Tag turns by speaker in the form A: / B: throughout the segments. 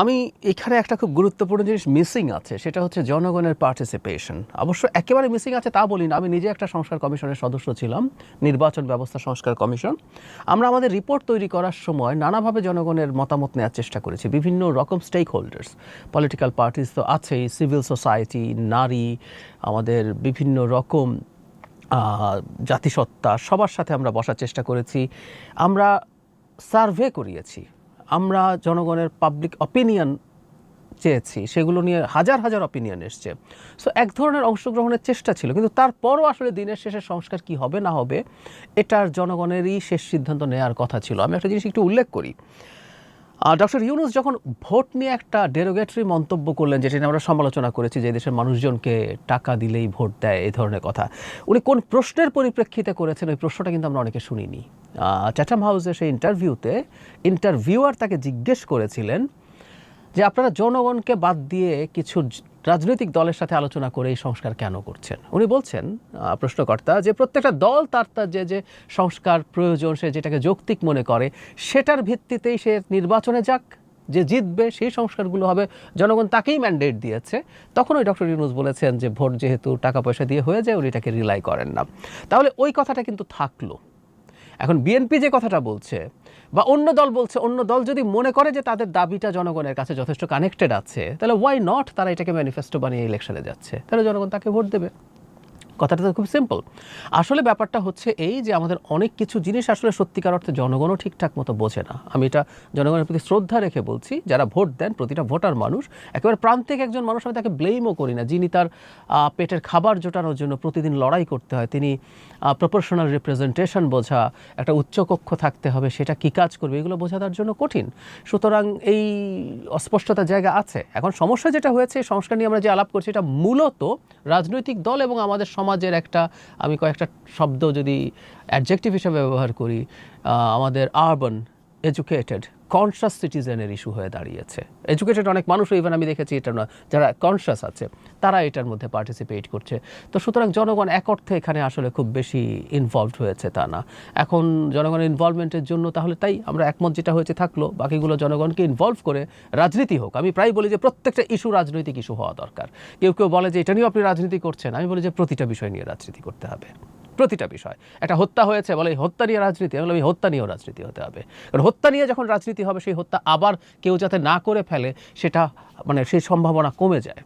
A: আমি এখানে একটা খুব গুরুত্বপূর্ণ জিনিস মিসিং আছে, সেটা হচ্ছে জনগণের পার্টিসিপেশন অবশ্য একেবারে মিসিং আছে তা বলি না, আমি নিজে একটা সংস্কার কমিশনের সদস্য ছিলাম, নির্বাচন ব্যবস্থা সংস্কার কমিশন। আমরা আমাদের রিপোর্ট তৈরি করার সময় নানাভাবে জনগণের মতামত নেওয়ার চেষ্টা করেছি, বিভিন্ন রকম স্টেক হোল্ডার্স পলিটিক্যাল পার্টিস তো আছেই সিভিল সোসাইটি নারী, আমাদের বিভিন্ন রকম জাতিসত্তা, সবার সাথে আমরা বসার চেষ্টা করেছি। আমরা সার্ভে করিয়েছি আমরা জনগণের পাবলিক অপিনিয়ন চেয়েছি, সেগুলো নিয়ে হাজার হাজার অপিনিয়ন এসছে। সো এক ধরনের অংশগ্রহণের চেষ্টা ছিল, কিন্তু তারপরও আসলে দিনের শেষে সংস্কার কি হবে না হবে, এটার জনগণেরই শেষ সিদ্ধান্ত নেওয়ার কথা ছিল। আমি একটা জিনিস একটু উল্লেখ করি। ডক্টর ইউনুস যখন ভোট নিয়ে একটা ডেরোগেটরি মন্তব্য করলেন, যেটা নিয়ে আমরা সমালোচনা করেছি যে দেশের মানুষজনকে টাকা দিলেই ভোট দেয়, এই ধরনের কথা, উনি কোন প্রশ্নের পরিপ্রেক্ষিতে করেছেন ওই প্রশ্নটা কিন্তু আমরা অনেকে শুনিনি। চ্যাটাম হাউসে সেই ইন্টারভিউতে ইন্টারভিউয়ার তাকে জিজ্ঞেস করেছিলেন যে আপনারা জনগণকে বাদ দিয়ে কিছু রাজনৈতিক দলের সাথে আলোচনা করে এই সংস্কার কেন করছেন? উনি বলছেন প্রশ্নকর্তা, যে প্রত্যেকটা দল তার তার যে যে সংস্কার প্রয়োজন, সে যেটাকে যৌক্তিক মনে করে, সেটার ভিত্তিতেই সে নির্বাচনে যাক। যে জিতবে, সেই সংস্কারগুলো হবে। জনগণ তাকেই ম্যান্ডেট দিয়েছে। তখন ওই ডক্টর ইউনুস বলেছেন যে ভোট যেহেতু টাকা পয়সা দিয়ে হয়ে যায়, উনি এটাকে রিলাই করেন না। তাহলে ওই কথাটা কিন্তু থাকল। এখন বিএনপি যে কথাটা বলছে বা অন্য দল বলছে, অন্য দল যদি মনে করে যে তাদের দাবিটা জনগণের কাছে যথেষ্ট কানেক্টেড আছে, তাহলে ওয়াই নট তারা এটাকে ম্যানিফেস্টো বানিয়ে ইলেকশনে যাচ্ছে? তাহলে জনগণ তাকে ভোট দেবে। কথাটা তো খুব সিম্পল আসলে ব্যাপারটা হচ্ছে এই যে আমাদের অনেক কিছু জিনিস আসলে সত্যিকার অর্থে জনগণও ঠিকঠাক মতো বোঝে না। আমি এটা জনগণের প্রতি শ্রদ্ধা রেখে বলছি, যারা ভোট দেন, প্রতিটা ভোটার মানুষ, একেবারে প্রান্তিক একজন মানুষ আমি তাকে ব্লেমও করি না। যিনি তার পেটের খাবার জোটানোর জন্য প্রতিদিন লড়াই করতে হয়, তিনি প্রপোর্শনাল রিপ্রেজেন্টেশন বোঝা, একটা উচ্চকক্ষ থাকতে হবে, সেটা কী কাজ করবে, এগুলো বোঝা তার জন্য কঠিন। সুতরাং এই অস্পষ্টতার জায়গা আছে। এখন সমস্যা যেটা হয়েছে সংস্কার নিয়ে আমরা যে আলাপ করছি, এটা মূলত রাজনৈতিক দল এবং আমাদের সমাজের একটা আমি কয়েকটা শব্দ যদি অ্যাডজেক্টিভ হিসাবে ব্যবহার করি আমাদের আরবান এডুকেটেড কনসাস সিটিজেনের ইস্যু হয়ে দাঁড়িয়েছে। এডুকেটেড অনেক মানুষও ইভেন আমি দেখেছি এটা না যারা কনসাস আছে, তারা এটার মধ্যে পার্টিসিপেট করছে। তো সুতরাং জনগণ এক অর্থে এখানে আসলে খুব বেশি ইনভলভড হয়েছে তা না। এখন জনগণের ইনভলভমেন্টের জন্য তাহলে তাই আমরা একমত যেটা হয়েছে থাকল, বাকিগুলো জনগণকে ইনভলভ করে রাজনীতি হোক। আমি প্রায় বলি যে প্রত্যেকটা ইস্যু রাজনৈতিক ইস্যু হওয়া দরকার। কেউ কেউ বলে যে এটা নিয়েও আপনি রাজনীতি করছেন, আমি বলি যে প্রতিটা বিষয় নিয়ে রাজনীতি করতে হবে। প্রতিটা বিষয়। একটা হত্যা হয়েছে বলে এই হত্যা নিয়ে রাজনীতি আমি বললাম, এই হত্যা নিয়েও রাজনীতি হতে হবে। কারণ হত্যা নিয়ে যখন রাজনীতি হবে সেই হত্যা আবার কেউ যাতে না করে ফেলে সেটা মানে সেই সম্ভাবনা কমে যায়।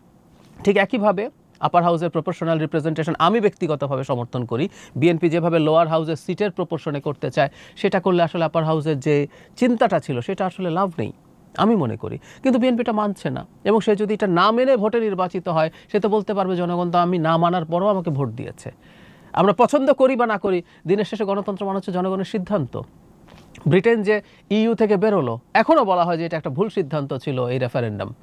A: ঠিক একইভাবে আপার হাউসের প্রপোর্শনাল রিপ্রেজেন্টেশন আমি ব্যক্তিগতভাবে সমর্থন করি। বিএনপি যেভাবে লোয়ার হাউসের সিটের প্রপোর্শনে করতে চায় সেটা করলে আসলে আপার হাউসের যে চিন্তাটা ছিল সেটা আসলে লাভ নেই আমি মনে করি। কিন্তু বিএনপিটা মানছে না এবং সে যদি এটা না মেনে ভোটে নির্বাচিত হয় সে তো বলতে পারবে জনগণ তো আমি না মানার পরও আমাকে ভোট দিয়েছে। আমরা পছন্দ করি বা না করি, দিনের শেষে গণতন্ত্র মানে হচ্ছে জনগণের সিদ্ধান্ত। ব্রিটেন যে ইইউ থেকে বেরোলো, এখনও বলা হয় যে এটা একটা ভুল সিদ্ধান্ত ছিল এই রেফারেন্ডাম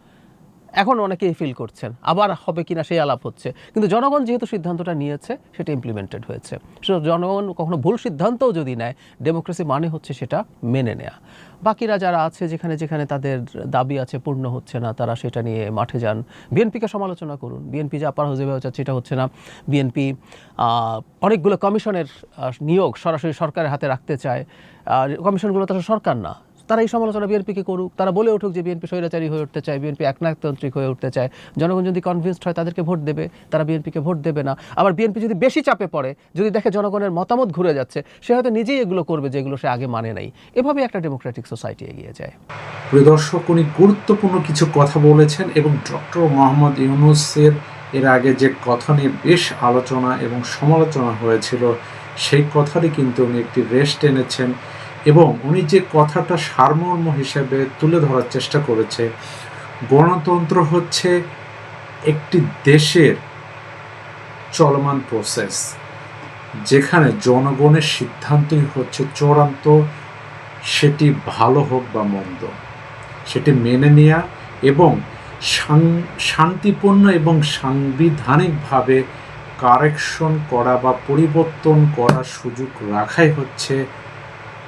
A: এখন অনেকেই ফিল করছেন, আবার হবে কিনা সেই আলাপ হচ্ছে। কিন্তু জনগণ যেহেতু সিদ্ধান্তটা নিয়েছে, সেটা ইমপ্লিমেন্টেড হয়েছে। জনগণ কখনো ভুল সিদ্ধান্তও যদি নেয় ডেমোক্রেসি মানে হচ্ছে সেটা মেনে নেয়া। বাকিরা যারা আছে, যেখানে যেখানে তাদের দাবি আছে, পূর্ণ হচ্ছে না, তারা সেটা নিয়ে মাঠে যান। বিএনপিকে সমালোচনা করুন। বিএনপি যে আপার হাউসে চাচ্ছে সেটা হচ্ছে না। বিএনপি অনেকগুলো কমিশনের নিয়োগ সরাসরি সরকারের হাতে রাখতে চায়। কমিশনগুলো তো সরকার না। তারা এই সমালোচনা বিএনপিকে করুক, তারা বলে উঠুক যে বিএনপি স্বৈরাচারী হয়ে উঠতে চায়, বিএনপি একনায়কতান্ত্রিক হয়ে উঠতে চায়। জনগণ যদি কনভিন্সড হয় তাদেরকে ভোট দেবে, তারা বিএনপিকে ভোট দেবে না। আবার বিএনপি যদি বেশি চাপে পড়ে, যদি দেখে জনগণের মতামত ঘুরে যাচ্ছে, সে হয়তো নিজেই এগুলো করবে যেগুলো সে আগে মানে নাই। এভাবে একটা ডেমোক্রেটিক সোসাইটি এগিয়ে যায়।
B: প্রিয় দর্শক, উনি গুরুত্বপূর্ণ কিছু কথা বলেছেন এবং ডক্টর মোহাম্মদ ইউনুসের এর আগে যে কথা নিয়ে বেশ আলোচনা এবং সমালোচনা হয়েছিল, সেই কথারই কিন্তু উনি একটি রেস্ট এনেছেন এবং উনি যে কথাটা সারমর্ম হিসেবে তুলে ধরার চেষ্টা করেছে, গণতন্ত্র হচ্ছে একটি দেশের চলমান প্রসেস যেখানে জনগণের সিদ্ধান্তই হচ্ছে চূড়ান্ত, সেটি ভালো হোক বা মন্দ। সেটি মেনে নেওয়া এবং শান্তিপূর্ণ এবং সাংবিধানিকভাবে কারেকশন করা বা পরিবর্তন করার সুযোগ রাখাই হচ্ছে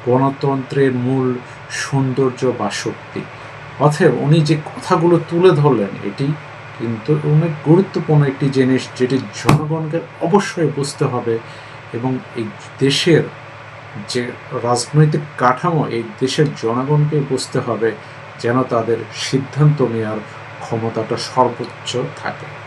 B: গণতন্ত্রের মূল সৌন্দর্য বা শক্তি। অতএব উনি যে কথাগুলো তুলে ধরলেন, এটি কিন্তু অনেক গুরুত্বপূর্ণ একটি জিনিস যেটি জনগণকে অবশ্যই বুঝতে হবে এবং এই দেশের যে রাজনৈতিক কাঠামো, এই দেশের জনগণকে বুঝতে হবে যেন তাদের সিদ্ধান্ত নেওয়ার ক্ষমতাটা সর্বোচ্চ থাকে।